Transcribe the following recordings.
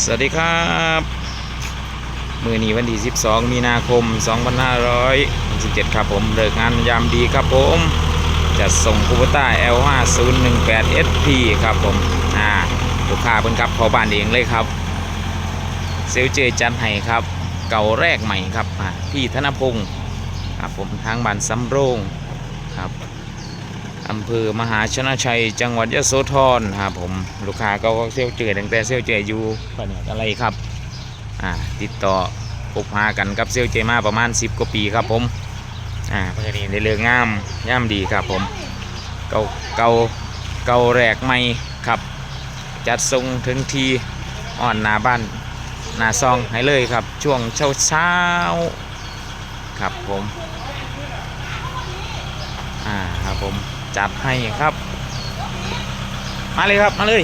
สวัสดีครับมือนีวันที่ 12 มีนาคม 2567 ครับผมเลิกงานยามดีครับผม จะส่งคูปต้า L5018 SP ครับผม อ่าลูกค้าเพิ่นครับเขาบ้านเองเลยครับ เซลเจจันไห้ครับ เก่าแรกใหม่ครับ พี่ธนพงศ์ครับผมทางบ้านสำโรงครับ อำเภอมหาชนะชัย จังหวัดยะโสธรครับผมลูกค้าก็เซลลเจอตั้งแต่เซลลเจอยู่แผนกอะไรครับอ่าติดต่อพบหากันกับเซลลเจมาประมาณ 10กว่าปีครับผมอ่าเพื่อนนี่ได้เลือกงามย่ามดีครับผมเก่าเก่าเก่าแรกใหม่ครับ จัดทรงถึงทีอ่อนหนาบ้านหนาซองให้เลยครับ ช่วงเช้าเช้าครับผมอ่าครับผม จัดให้ครับ มาเลยครับมาเลย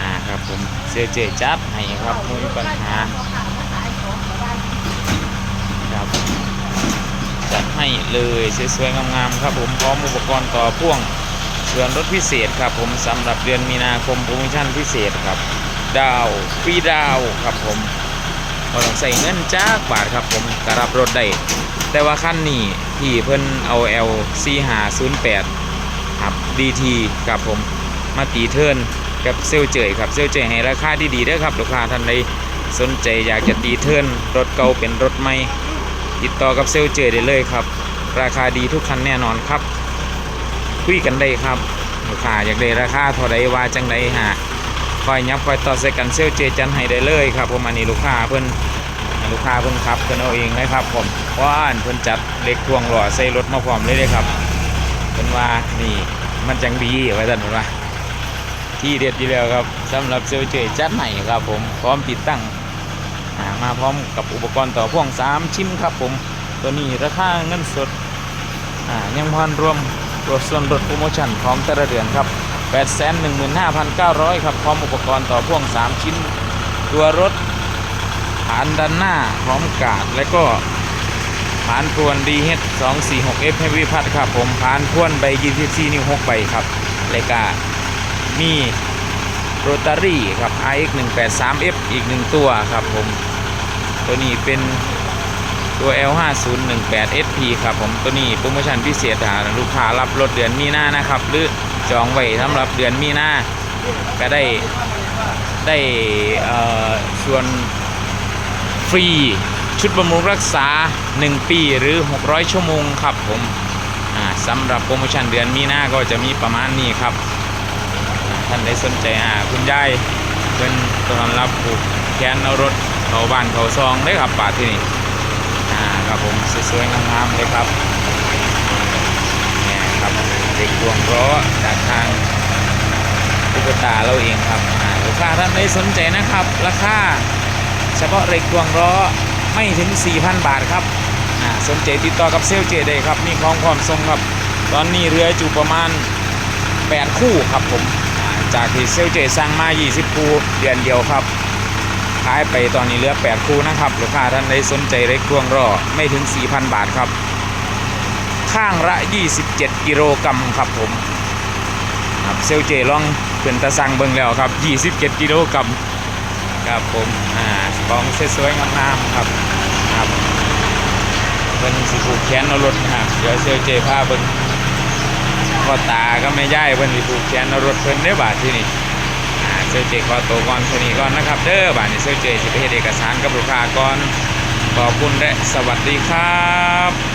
อ่าครับผมเซเจจัดให้ครับไม่มีปัญหาครับจัดให้เลยสวยๆงามๆครับผมพร้อมอุปกรณ์ต่อพ่วงส่วนรถพิเศษครับผมสำหรับเดือนมีนาคมโปรโมชั่นพิเศษครับ ดาวฟรีดาวครับผม บ่ต้องใส่เงินจ้าบาทครับผมกรับรถได้แต่ว่าขั้นนี้ที่เพิ่นเอา L 4 5 0 8ครับ DT ครับผมมาตีเทิร์นกับเซลเจยครับเซลเจยให้ราคาดีๆด้ครับลูกค้าท่านใดสนใจอยากจะตีเทิร์นรถเก่าเป็นรถใหม่ติดต่อกับเซลเจยได้เลยครับ ราคาดีทุกคันแน่นอนครับคุยกันได้ครับลูกค้าอยากได้ราคาเท่าใดว่าจังใดฮะ คอยยับคอยต่อใส่กันเซลเจจันให้ได้เลยครับผมอันนี้ลูกค้าเพิ่นลูกค้าเพิ่นขับเพิ่นเอาเองนะครับผมเพราะว่านเพิ่นจัดเล็กทวงหล่อใส่รถมาพร้อมเลยเลยครับเพิ่นว่านี่มันจังดีไว้ท่านเพิ่นว่าที่เด็ดอยู่แล้วครับสำหรับเซลเจจัดใหม่ครับผมพร้อมติดตั้งมาพร้อมกับอุปกรณ์ต่อพ่วง3ชิ้นครับผมตัวนี้ราคาเงินสดยังพันรวมรถส่วนลดโปรโมชั่นพร้อมแต่ละเดือนครับ 815,900 ครับ พร้อมอุปกรณ์ต่อพ่วง 3 ชิ้น ตัวรถฐานด้านหน้า พร้อมกาด และก็ฐานพวน DH 2 4 6 F ให้วิพัฒน์ครับ ผมฐานพวนใบ24นิ้ว6ใบครับแล้วก็มีโรตารี่ครับ RX 1 8 3 F อีกหนึ่งตัวครับผม ตัวนี้เป็น ตัว L 5 0 1 8 SP ครับผมตัวนี้โปรโมชั่นพิเศษหาลูกค้ารับรถเดือนมีหน้านะครับ หรือจองไว้สำหรับเดือนมีหน้าก็ได้ได้ส่วนฟรีชุดบำรุงรักษา 1 ปีหรือ 600 ชั่วโมงครับผมสำหรับโปรโมชั่นเดือนมีหน้าก็จะมีประมาณนี้ครับ ท่านใดสนใจอ่าคุณยายเป็นต้อนรับผูกแขนเอารถเขาบ้านเขาซองได้ครับป่าที่นี่ ครับผมสวยๆงามๆเลยครับเนี่ยครับเด็กดวงล้อจากทางอุปตาเราเองครับอ่าลูกค้าท่านใดสนใจนะครับ ราคาเฉพาะเหล็กดวงล้อไม่ถึง 4,000 บาทครับสนใจติดต่อกับเซลเจได้ครับมีของความทรงครับ ตอนนี้เรืออยู่ประมาณ 8 คู่ครับผมจากที่เซลเจสั่งมา 20 คู่เดือนเดียวครับ ขายไปตอนนี้เหลือ 8 คู่นะครับ ลูกค้าท่านใดสนใจเล็กดวงล้อไม่ถึง 4,000 บาทครับ ข้างละ 27 กิโลกรัมครับผมครับเซลเจลองเป็นตะสังเบิ่งแล้วครับ 27 กิโลกรัมครับผมอ่าของสวยๆงามๆครับครับเป็นสิผูกแขนเอารถนะครับเดี๋ยวเซลเจพาเบิ่งพ่อตาก็ไม่ย่ายเพิ่นสิผูกแขนเอารถเพิ่นเด้อบาทที่นี่ เซลเจขอตัวก่อนคนนี้ก่อนนะครับ เด้อบายนี้เซลเจสิไปเฮ็ดเอกสารกับลูกค้าก่อนขอบคุณและสวัสดีครับ